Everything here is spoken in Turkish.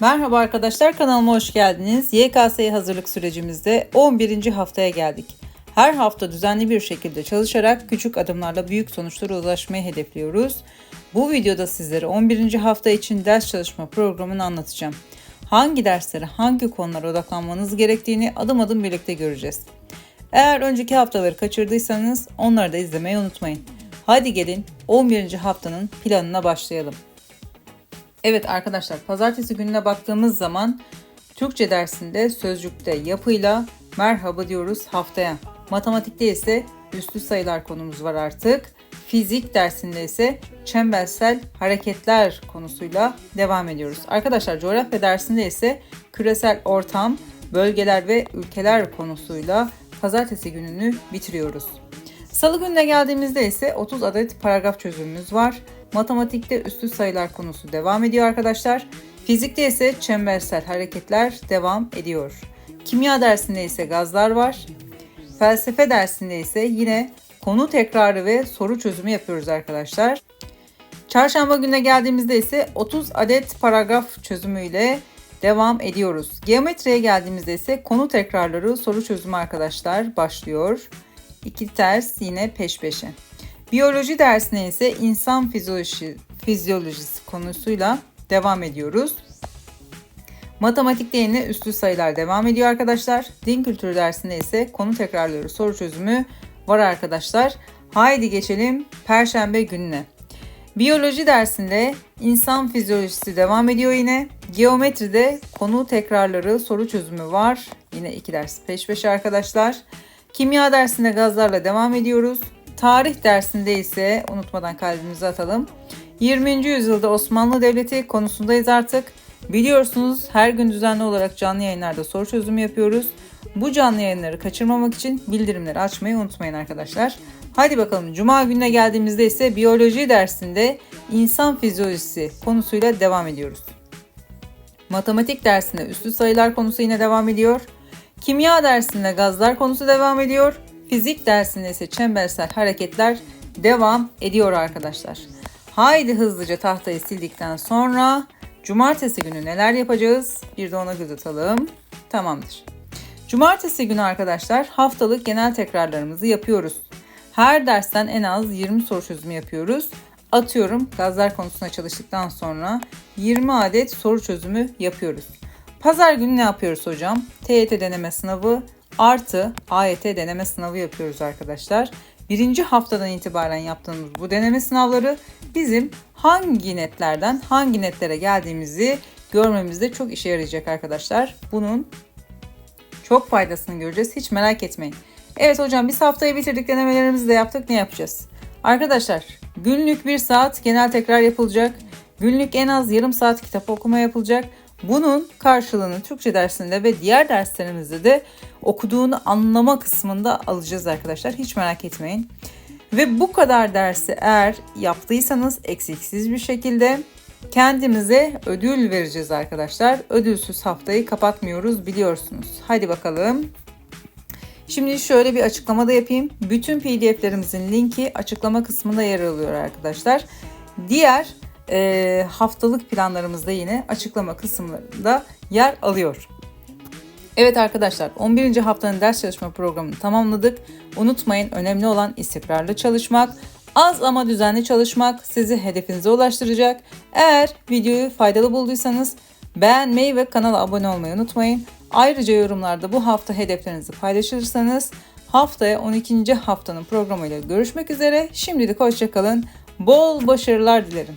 Merhaba arkadaşlar kanalıma hoş geldiniz. YKS hazırlık sürecimizde 11. haftaya geldik. Her hafta düzenli bir şekilde çalışarak küçük adımlarla büyük sonuçlara ulaşmayı hedefliyoruz. Bu videoda sizlere 11. hafta için ders çalışma programını anlatacağım. Hangi derslere, hangi konulara odaklanmanız gerektiğini adım adım birlikte göreceğiz. Eğer önceki haftaları kaçırdıysanız onları da izlemeyi unutmayın. Hadi gelin 11. haftanın planına başlayalım. Evet arkadaşlar pazartesi gününe baktığımız zaman Türkçe dersinde sözcükte yapıyla merhaba diyoruz haftaya. Matematikte ise üslü sayılar konumuz var artık. Fizik dersinde ise çembersel hareketler konusuyla devam ediyoruz. Arkadaşlar coğrafya dersinde ise küresel ortam, bölgeler ve ülkeler konusuyla pazartesi gününü bitiriyoruz. Salı gününe geldiğimizde ise 30 adet paragraf çözümümüz var. Matematikte üstü sayılar konusu devam ediyor arkadaşlar. Fizikte ise çembersel hareketler devam ediyor. Kimya dersinde ise gazlar var. Felsefe dersinde ise yine konu tekrarı ve soru çözümü yapıyoruz arkadaşlar. Çarşamba gününe geldiğimizde ise 30 adet paragraf çözümüyle devam ediyoruz. Geometriye geldiğimizde ise konu tekrarları soru çözümü arkadaşlar başlıyor. İki ters yine peş peşe. Biyoloji dersine ise insan fizyoloji, fizyolojisi konusuyla devam ediyoruz. Matematikte yine üslü sayılar devam ediyor arkadaşlar. Din kültürü dersinde ise konu tekrarları soru çözümü var arkadaşlar. Haydi geçelim Perşembe gününe. Biyoloji dersinde insan fizyolojisi devam ediyor yine. Geometride konu tekrarları soru çözümü var. Yine iki ders peş peşe arkadaşlar. Kimya dersinde gazlarla devam ediyoruz. Tarih dersinde ise unutmadan kalbimizi atalım. 20. yüzyılda Osmanlı Devleti konusundayız artık. Biliyorsunuz her gün düzenli olarak canlı yayınlarda soru çözümü yapıyoruz. Bu canlı yayınları kaçırmamak için bildirimleri açmayı unutmayın arkadaşlar. Hadi bakalım Cuma gününe geldiğimizde ise biyoloji dersinde insan fizyolojisi konusuyla devam ediyoruz. Matematik dersinde üslü sayılar konusu yine devam ediyor. Kimya dersinde gazlar konusu devam ediyor. Fizik dersinde ise çembersel hareketler devam ediyor arkadaşlar. Haydi hızlıca tahtayı sildikten sonra cumartesi günü neler yapacağız? Bir de ona göz atalım. Tamamdır. Cumartesi günü arkadaşlar haftalık genel tekrarlarımızı yapıyoruz. Her dersten en az 20 soru çözümü yapıyoruz. Atıyorum gazlar konusuna çalıştıktan sonra 20 adet soru çözümü yapıyoruz. Pazar günü ne yapıyoruz hocam? TYT deneme sınavı artı AYT deneme sınavı yapıyoruz arkadaşlar. Birinci haftadan itibaren yaptığımız bu deneme sınavları bizim hangi netlerden hangi netlere geldiğimizi görmemizde çok işe yarayacak arkadaşlar. Bunun çok faydasını göreceğiz. Hiç merak etmeyin. Evet hocam biz haftayı bitirdik denemelerimizi de yaptık. Ne yapacağız? Arkadaşlar günlük bir saat genel tekrar yapılacak. Günlük en az yarım saat kitap okuma yapılacak. Bunun karşılığını Türkçe dersinde ve diğer derslerimizde de okuduğunu anlama kısmında alacağız arkadaşlar. Hiç merak etmeyin. Ve bu kadar dersi eğer yaptıysanız eksiksiz bir şekilde kendimize ödül vereceğiz arkadaşlar. Ödülsüz haftayı kapatmıyoruz biliyorsunuz. Hadi bakalım. Şimdi şöyle bir açıklama da yapayım. Bütün pdf'lerimizin linki açıklama kısmında yer alıyor arkadaşlar. Diğer e, haftalık planlarımızda yine açıklama kısımlarında yer alıyor. Evet arkadaşlar 11. haftanın ders çalışma programını tamamladık. Unutmayın önemli olan istikrarlı çalışmak. Az ama düzenli çalışmak sizi hedefinize ulaştıracak. Eğer videoyu faydalı bulduysanız beğenmeyi ve kanala abone olmayı unutmayın. Ayrıca yorumlarda bu hafta hedeflerinizi paylaşırsanız haftaya 12. haftanın programıyla görüşmek üzere. Şimdilik hoşçakalın. Bol başarılar dilerim.